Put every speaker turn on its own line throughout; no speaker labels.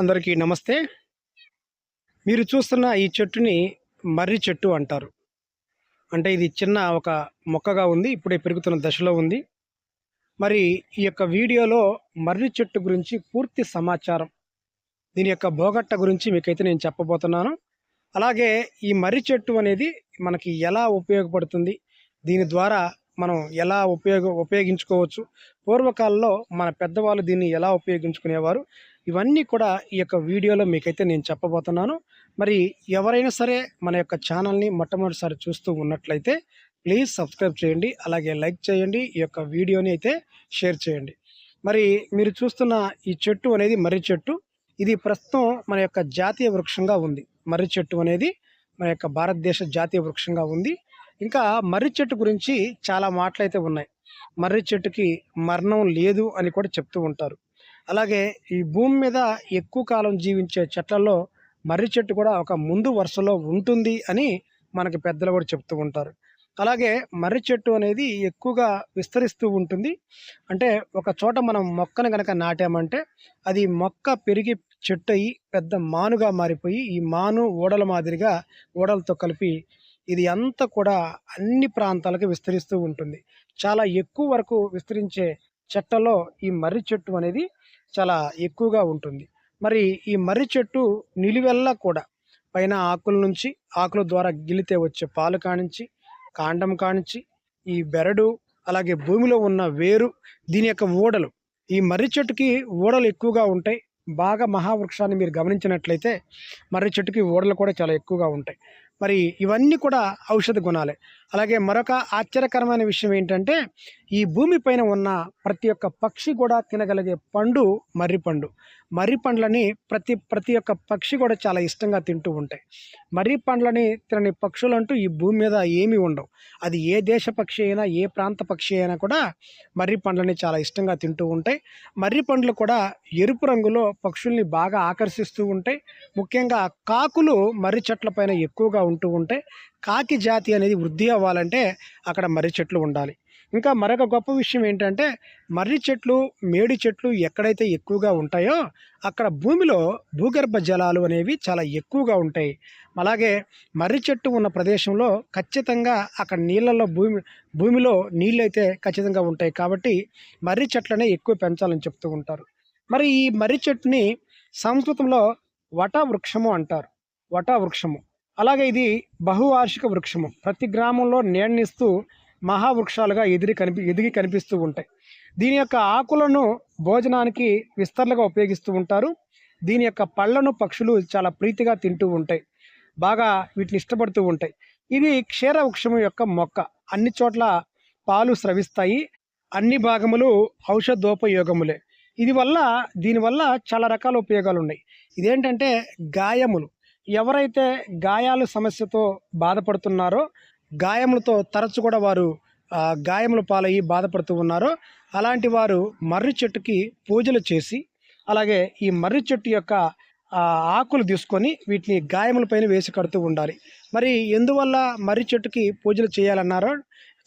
అందరికీ నమస్తే. మీరు చూస్తున్న ఈ చెట్టుని మర్రి చెట్టు అంటారు. అంటే ఇది చిన్న ఒక మొక్కగా ఉంది ఇప్పుడే పెరుగుతున్న దశలో ఉంది. మరి ఈ యొక్క వీడియోలో మర్రి చెట్టు గురించి పూర్తి సమాచారం దీని యొక్క భోగట్ట గురించి మీకైతే నేను చెప్పబోతున్నాను. అలాగే ఈ మర్రి చెట్టు అనేది మనకి ఎలా ఉపయోగపడుతుంది దీని ద్వారా మనం ఎలా ఉపయోగ ఉపయోగించుకోవచ్చు పూర్వకాలంలో మన పెద్దవాళ్ళు దీన్ని ఎలా ఉపయోగించుకునేవారు ఇవన్నీ కూడా ఈ యొక్క వీడియోలో మీకైతే నేను చెప్పబోతున్నాను. మరి ఎవరైనా సరే మన యొక్క ఛానల్ని మొట్టమొదటిసారి చూస్తూ ఉన్నట్లయితే ప్లీజ్ సబ్స్క్రైబ్ చేయండి అలాగే లైక్ చేయండి ఈ యొక్క వీడియోని అయితే షేర్ చేయండి. మరి మీరు చూస్తున్న ఈ చెట్టు అనేది మర్రి చెట్టు. ఇది ప్రస్తుతం మన యొక్క జాతీయ వృక్షంగా ఉంది. మర్రి చెట్టు అనేది మన యొక్క భారతదేశ జాతీయ వృక్షంగా ఉంది. ఇంకా మర్రి చెట్టు గురించి చాలా మాటలైతే ఉన్నాయి. మర్రి చెట్టుకి మరణం లేదు అని కూడా చెప్తూ ఉంటారు. అలాగే ఈ భూమి మీద ఎక్కువ కాలం జీవించే చెట్లలో మర్రి చెట్టు కూడా ఒక ముందు వరుసలో ఉంటుంది అని మనకి పెద్దలు కూడా చెప్తూ ఉంటారు. అలాగే మర్రి చెట్టు అనేది ఎక్కువగా విస్తరిస్తూ ఉంటుంది. అంటే ఒక చోట మనం మొక్కను కనుక నాటామంటే అది మొక్క పెరిగి చెట్టు అయ్యి పెద్ద మానుగా మారిపోయి ఈ మాను ఓడల మాదిరిగా ఓడలతో కలిపి ఇది అంతా కూడా అన్ని ప్రాంతాలకు విస్తరిస్తూ ఉంటుంది. చాలా ఎక్కువ వరకు విస్తరించే చెట్టలో ఈ మర్రి చెట్టు అనేది చాలా ఎక్కువగా ఉంటుంది. మరి ఈ మర్రి చెట్టు నిలువెల్లా కూడా పైన ఆకుల నుంచి ఆకుల ద్వారా గిలితే వచ్చే పాలు కానించి కాండం కానించి ఈ బెరడు అలాగే భూమిలో ఉన్న వేరు దీని యొక్క ఊడలు ఈ మర్రి చెట్టుకి ఊడలు ఎక్కువగా ఉంటాయి. బాగా మహావృక్షాన్ని మీరు గమనించినట్లయితే మర్రి చెట్టుకి ఊడలు కూడా చాలా ఎక్కువగా ఉంటాయి. మరి ఇవన్నీ కూడా ఔషధ గుణాలే. అలాగే మరొక ఆశ్చర్యకరమైన విషయం ఏంటంటే ఈ భూమిపైన ఉన్న ప్రతి ఒక్క పక్షి కూడా తినగలిగే పండు మర్రి పండు. మర్రి పండ్లని ప్రతి ప్రతి ఒక్క పక్షి కూడా చాలా ఇష్టంగా తింటూ ఉంటాయి. మర్రి పండ్లని తినని పక్షులంటూ ఈ భూమి మీద ఏమీ ఉండవు. అది ఏ దేశ పక్షి అయినా ఏ ప్రాంత పక్షి అయినా కూడా మర్రి పండ్లని చాలా ఇష్టంగా తింటూ ఉంటాయి. మర్రి పండ్లు కూడా ఎరుపు రంగులో పక్షుల్ని బాగా ఆకర్షిస్తూ ఉంటాయి. ముఖ్యంగా కాకులు మర్రి చెట్ల పైన ఎక్కువగా ఉంటూ ఉంటే కాకి జాతి అనేది వృద్ధి అవ్వాలంటే అక్కడ మర్రి చెట్లు ఉండాలి. ఇంకా మరొక గొప్ప విషయం ఏంటంటే మర్రి చెట్లు మేడి చెట్లు ఎక్కడైతే ఎక్కువగా ఉంటాయో అక్కడ భూమిలో భూగర్భ జలాలు అనేవి చాలా ఎక్కువగా ఉంటాయి. అలాగే మర్రి చెట్టు ఉన్న ప్రదేశంలో ఖచ్చితంగా అక్కడ నీళ్ళల్లో భూమి భూమిలో నీళ్ళు అయితే ఖచ్చితంగా ఉంటాయి కాబట్టి మర్రి చెట్లనే ఎక్కువ పెంచాలని చెప్తూ ఉంటారు. మరి ఈ మర్రి చెట్టుని సంస్కృతంలో వట వృక్షము అంటారు. వట వృక్షము అలాగే ఇది బహువార్షిక వృక్షము. ప్రతి గ్రామంలో నీడనిస్తూ మహావృక్షాలుగా ఎదిరి కనిపి ఎదిగి కనిపిస్తూ ఉంటాయి. దీని యొక్క ఆకులను భోజనానికి విస్తరణగా ఉపయోగిస్తూ ఉంటారు. దీని యొక్క పళ్ళను పక్షులు చాలా ప్రీతిగా తింటూ ఉంటాయి. బాగా వీటిని ఇష్టపడుతూ ఉంటాయి. ఇది క్షీర వృక్షము యొక్క మొక్క. అన్ని చోట్ల పాలు స్రవిస్తాయి. అన్ని భాగములు ఔషధోపయోగములే. ఇది వల్ల దీనివల్ల చాలా రకాల ఉపయోగాలు ఉన్నాయి ఇదేంటంటే గాయములు. ఎవరైతే గాయాల సమస్యతో బాధపడుతున్నారో గాయములతో తరచు కూడా వారు గాయముల పాలయ్యి బాధపడుతూ ఉన్నారో అలాంటి వారు మర్రి చెట్టుకి పూజలు చేసి అలాగే ఈ మర్రి చెట్టు యొక్క ఆకులు తీసుకొని వీటిని గాయములపైన వేసి కడుతూ ఉండాలి. మరి ఎందువల్ల మర్రి చెట్టుకి పూజలు చేయాలన్నారో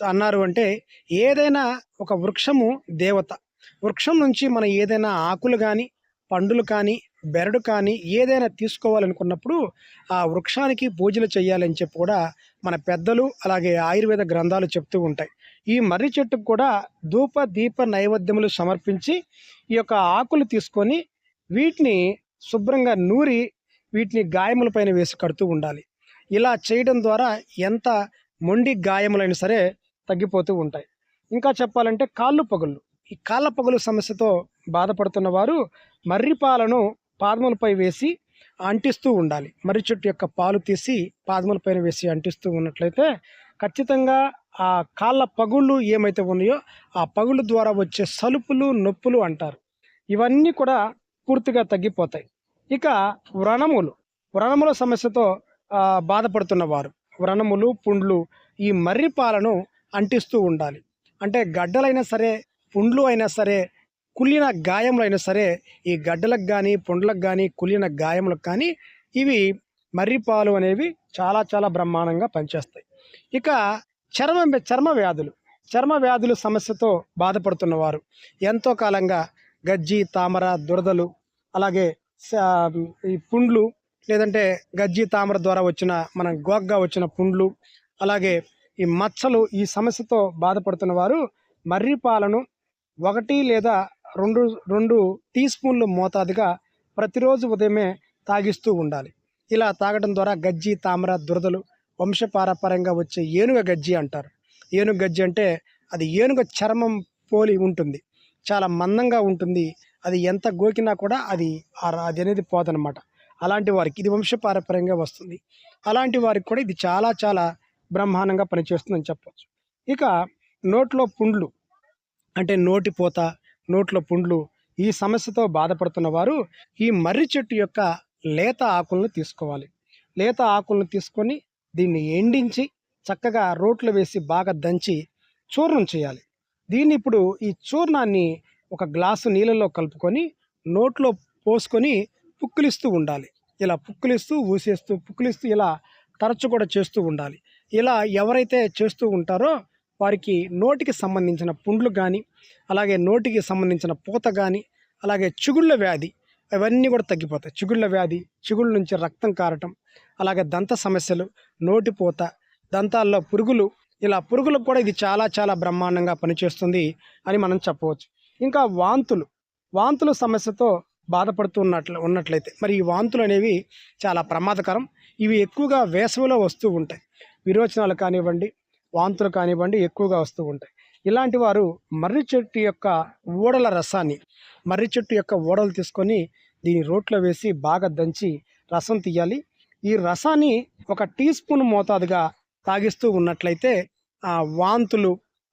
అన్నారు అంటే ఏదైనా ఒక వృక్షము దేవత. వృక్షం నుంచి మనం ఏదైనా ఆకులు కానీ పండులు కానీ బెరడు కానీ ఏదైనా తీసుకోవాలనుకున్నప్పుడు ఆ వృక్షానికి పూజలు చేయాలని చెప్పి కూడా మన పెద్దలు అలాగే ఆయుర్వేద గ్రంథాలు చెప్తూ ఉంటాయి. ఈ మర్రి చెట్టుకు కూడా ధూప దీప నైవేద్యములు సమర్పించి ఈ యొక్క ఆకులు తీసుకొని వీటిని శుభ్రంగా నూరి వీటిని గాయములపైన వేసి కడుతూ ఉండాలి. ఇలా చేయడం ద్వారా ఎంత మొండి గాయములైనా సరే తగ్గిపోతూ ఉంటాయి. ఇంకా చెప్పాలంటే కాళ్ళు పగుళ్ళు. ఈ కాళ్ళ పగులు సమస్యతో బాధపడుతున్న వారు మర్రి పాలను పాదములపై వేసి అంటిస్తూ ఉండాలి. మర్రి చెట్టు యొక్క పాలు తీసి పాదములపైన వేసి అంటిస్తూ ఉన్నట్లయితే ఖచ్చితంగా ఆ కాళ్ళ పగుళ్ళు ఏమైతే ఉన్నాయో ఆ పగుళ్ళ ద్వారా వచ్చే సలుపులు నొప్పులు అంటారు. ఇవన్నీ కూడా పూర్తిగా తగ్గిపోతాయి. ఇక వ్రణములు. వ్రణముల సమస్యతో బాధపడుతున్నవారు బాధపడుతున్న వారు. వ్రణములు పుండ్లు ఈ మర్రి పాలను అంటిస్తూ ఉండాలి. అంటే గడ్డలైనా సరే పుండ్లు అయినా సరే కుళ్ళిన గాయములైనా సరే ఈ గడ్డలకు కానీ పుండ్లకు కానీ కుళ్ళిన గాయములకు కానీ ఇవి మర్రిపాలు అనేవి చాలా చాలా బ్రహ్మాండంగా పనిచేస్తాయి. ఇక చర్మ చర్మ వ్యాధులు. చర్మ వ్యాధులు సమస్యతో బాధపడుతున్నవారు ఎంతో కాలంగా గజ్జి తామర దురదలు అలాగే ఈ పుండ్లు లేదంటే గజ్జి తామర ద్వారా వచ్చిన మన గోగ్గా వచ్చిన పుండ్లు అలాగే ఈ మచ్చలు ఈ సమస్యతో బాధపడుతున్న వారు మర్రి పాలను ఒకటి లేదా రెండు రెండు టీ స్పూన్లు మోతాదుగా ప్రతిరోజు ఉదయమే తాగిస్తూ ఉండాలి. ఇలా తాగడం ద్వారా గజ్జి తామర దురదలు వంశపారపరంగా వచ్చే ఏనుగ గజ్జి అంటారు. ఏనుగ గజ్జి అంటే అది ఏనుగ చర్మం పోలి ఉంటుంది. చాలా మందంగా ఉంటుంది. అది ఎంత గోకినా కూడా అది అది అనేది పోదనమాట అలాంటి వారికి ఇది వంశపారపర్యంగా వస్తుంది. అలాంటి వారికి కూడా ఇది చాలా చాలా బ్రహ్మాండంగా పనిచేస్తుందని చెప్పవచ్చు ఇక నోట్లో పుండ్లు అంటే నోటి పూత నోట్లో పుండ్లు ఈ సమస్యతో బాధపడుతున్న వారు ఈ మర్రి చెట్టు యొక్క లేత ఆకులను తీసుకోవాలి. లేత ఆకులను తీసుకొని దీన్ని ఎండించి చక్కగా రోట్లు వేసి బాగా దంచి చూర్ణం చేయాలి. దీన్ని ఇప్పుడు ఈ చూర్ణాన్ని ఒక గ్లాసు నీళ్ళలో కలుపుకొని నోట్లో పోసుకొని పుక్కిలిస్తూ ఉండాలి. ఇలా పుక్కిలిస్తూ ఊసేస్తూ పుక్కిలిస్తూ ఇలా తరచు కూడా చేస్తూ ఉండాలి. ఇలా ఎవరైతే చేస్తూ ఉంటారో వారికి నోటికి సంబంధించిన పుండ్లు కానీ అలాగే నోటికి సంబంధించిన పూత కానీ అలాగే చిగుళ్ళ వ్యాధి అవన్నీ కూడా తగ్గిపోతాయి. చిగుళ్ళ వ్యాధి చిగుళ్ళ నుంచి రక్తం కారటం అలాగే దంత సమస్యలు నోటి పూత దంతాల్లో పురుగులు ఇలా పురుగులకు కూడా ఇది చాలా చాలా బ్రహ్మాండంగా పనిచేస్తుంది అని మనం చెప్పవచ్చు. ఇంకా వాంతులు వాంతుల సమస్యతో బాధపడుతూ ఉన్నట్లు ఉన్నట్లయితే మరి ఈ వాంతులు అనేవి చాలా ప్రమాదకరం. ఇవి ఎక్కువగా వేసవిలో వస్తూ ఉంటాయి. విరోచనాలు కానివ్వండి వాంతులు కానివ్వండి ఎక్కువగా వస్తూ ఉంటాయి. ఇలాంటి వారు మర్రి చెట్టు యొక్క ఊడల రసాన్ని మర్రి చెట్టు యొక్క ఓడలు తీసుకొని దీని రోట్లో వేసి బాగా దంచి రసం తీయాలి. ఈ రసాన్ని ఒక టీ స్పూన్ మోతాదుగా తాగిస్తూ ఉన్నట్లయితే ఆ వాంతులు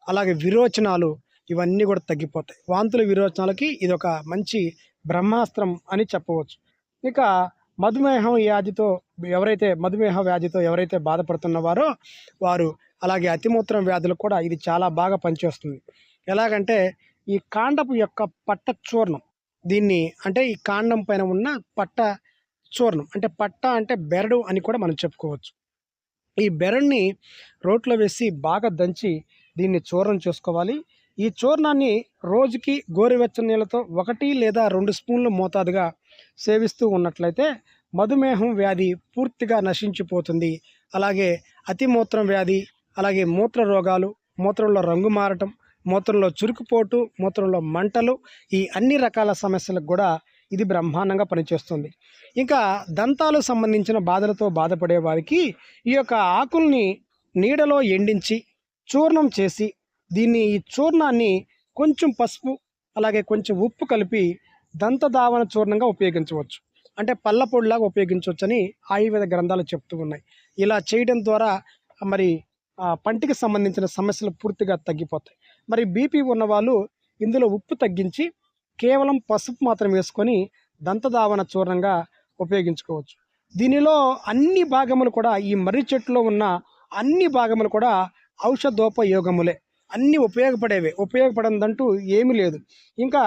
అలాగే విరోచనాలు ఇవన్నీ కూడా తగ్గిపోతాయి. వాంతుల విరోచనాలకి ఇది ఒక మంచి బ్రహ్మాస్త్రం అని చెప్పవచ్చు. ఇక మధుమేహం వ్యాధితో ఎవరైతే మధుమేహ వ్యాధితో ఎవరైతే బాధపడుతున్నవారో వారు అలాగే అతిమూత్రం వ్యాధులు కూడా ఇది చాలా బాగా పనిచేస్తుంది. ఎలాగంటే ఈ కాండపు యొక్క పట్ట చూర్ణం దీన్ని అంటే ఈ కాండం పైన ఉన్న పట్ట చూర్ణం అంటే పట్ట అంటే బెరడు అని కూడా మనం చెప్పుకోవచ్చు. ఈ బెరడుని రోట్లో వేసి బాగా దంచి దీన్ని చూర్ణం చేసుకోవాలి. ఈ చూర్ణాన్ని రోజుకి గోరువెచ్చని నీళ్ళతో ఒకటి లేదా రెండు స్పూన్లు మోతాదుగా సేవిస్తూ ఉన్నట్లయితే మధుమేహం వ్యాధి పూర్తిగా నశించిపోతుంది. అలాగే అతిమూత్రం వ్యాధి అలాగే మూత్ర రోగాలు మూత్రంలో రంగు మారటం మూత్రంలో చురుకుపోటు మూత్రంలో మంటలు ఈ అన్ని రకాల సమస్యలకు కూడా ఇది బ్రహ్మాండంగా పనిచేస్తుంది. ఇంకా దంతాలు సంబంధించిన బాధలతో బాధపడే వారికి ఈ యొక్క ఆకుల్ని నీడలో ఎండించి చూర్ణం చేసి దీన్ని ఈ చూర్ణాన్ని కొంచెం పసుపు అలాగే కొంచెం ఉప్పు కలిపి దంతధావన చూర్ణంగా ఉపయోగించవచ్చు. అంటే పళ్ళ పొడిలాగా ఉపయోగించవచ్చని ఆయుర్వేద గ్రంథాలు చెప్తూ ఉన్నాయి. ఇలా చేయడం ద్వారా మరి పంటికి సంబంధించిన సమస్యలు పూర్తిగా తగ్గిపోతాయి. మరి బీపీ ఉన్నవాళ్ళు ఇందులో ఉప్పు తగ్గించి కేవలం పసుపు మాత్రం వేసుకొని దంతధావన చూర్ణంగా ఉపయోగించుకోవచ్చు. దీనిలో అన్ని భాగములు కూడా ఈ మర్రి చెట్టులో ఉన్న అన్ని భాగములు కూడా ఔషధోపయోగములే. అన్నీ ఉపయోగపడేవే. ఉపయోగపడందంటూ ఏమీ లేదు. ఇంకా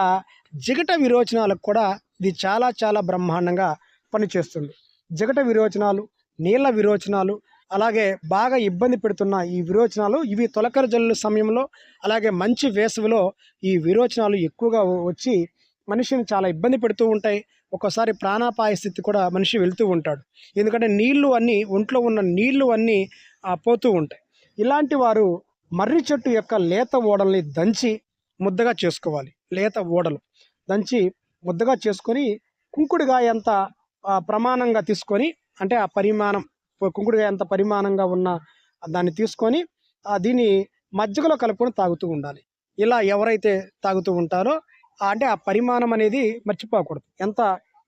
జిగట విరోచనాలకు కూడా ఇది చాలా చాలా బ్రహ్మాండంగా పనిచేస్తుంది. జిగట విరోచనాలు నీళ్ళ విరోచనాలు అలాగే బాగా ఇబ్బంది పెడుతున్న ఈ విరోచనాలు ఇవి తొలకరి జల్లు సమయంలో అలాగే మంచి వేసవిలో ఈ విరోచనాలు ఎక్కువగా వచ్చి మనిషిని చాలా ఇబ్బంది పెడుతూ ఉంటాయి. ఒక్కోసారి ప్రాణాపాయ స్థితి కూడా మనిషి వెళ్తూ ఉంటాడు. ఎందుకంటే నీళ్ళు అన్నీ ఒంట్లో ఉన్న నీళ్ళు అన్నీ పోతూ ఉంటాయి. ఇలాంటి వారు మర్రి చెట్టు యొక్క లేత ఓడల్ని దంచి ముద్దగా చేసుకోవాలి. లేత ఓడలు. దంచి ముద్దగా చేసుకొని కుంకుడుగాయ ప్రమాణంగా తీసుకొని అంటే ఆ పరిమాణం కుంకుడుగా ఎంత పరిమాణంగా ఉన్న దాన్ని తీసుకొని దీన్ని మజ్జిగలో కలుపుకొని తాగుతూ ఉండాలి. ఇలా ఎవరైతే తాగుతూ ఉంటారో అంటే ఆ పరిమాణం అనేది మర్చిపోకూడదు. ఎంత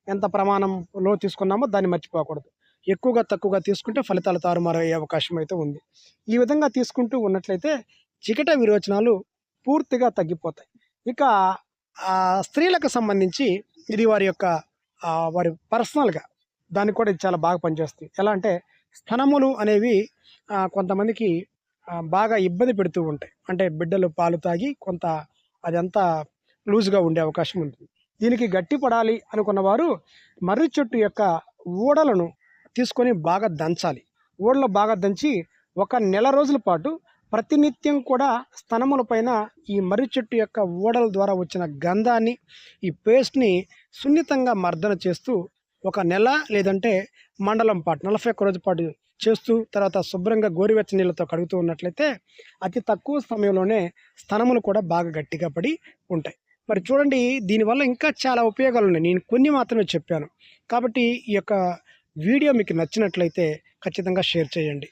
ఎంత ప్రమాణంలో తీసుకున్నామో దాన్ని మర్చిపోకూడదు. ఎక్కువగా తక్కువగా తీసుకుంటే ఫలితాలు తారుమారయ్యే అవకాశం అయితే ఉంది. ఈ విధంగా తీసుకుంటూ ఉన్నట్లయితే చికట విరోచనాలు పూర్తిగా తగ్గిపోతాయి. ఇక స్త్రీలకు సంబంధించి ఇది వారి యొక్క వారి పర్సనల్గా దానికి కూడా ఇది చాలా బాగా పనిచేస్తుంది. ఎలా అంటే స్థనములు అనేవి కొంతమందికి బాగా ఇబ్బంది పెడుతూ ఉంటాయి. అంటే బిడ్డలు పాలు తాగి కొంత అదంతా లూజ్గా ఉండే అవకాశం ఉంటుంది. దీనికి గట్టి పడాలి అనుకున్న వారు మర్రి చెట్టు యొక్క ఊడలను తీసుకొని బాగా దంచాలి. ఊడలు బాగా దంచి ఒక నెల రోజుల పాటు ప్రతినిత్యం కూడా స్తనముల పైన ఈ మర్రి చెట్టు యొక్క ఊడల ద్వారా వచ్చిన గంధాన్ని ఈ పేస్ట్ని సున్నితంగా మర్దన చేస్తూ ఒక నెల లేదంటే మండలం పాటు నలభై ఒక్క రోజు పాటు చేస్తూ తర్వాత శుభ్రంగా గోరువెచ్చ నీళ్ళతో కడుగుతూ ఉన్నట్లయితే అతి తక్కువ సమయంలోనే స్థనములు కూడా బాగా గట్టిగా పడి ఉంటాయి. మరి చూడండి దీనివల్ల ఇంకా చాలా ఉపయోగాలు ఉన్నాయి. నేను కొన్ని మాత్రమే చెప్పాను. కాబట్టి ఈ యొక్క వీడియో మీకు నచ్చినట్లయితే ఖచ్చితంగా షేర్ చేయండి.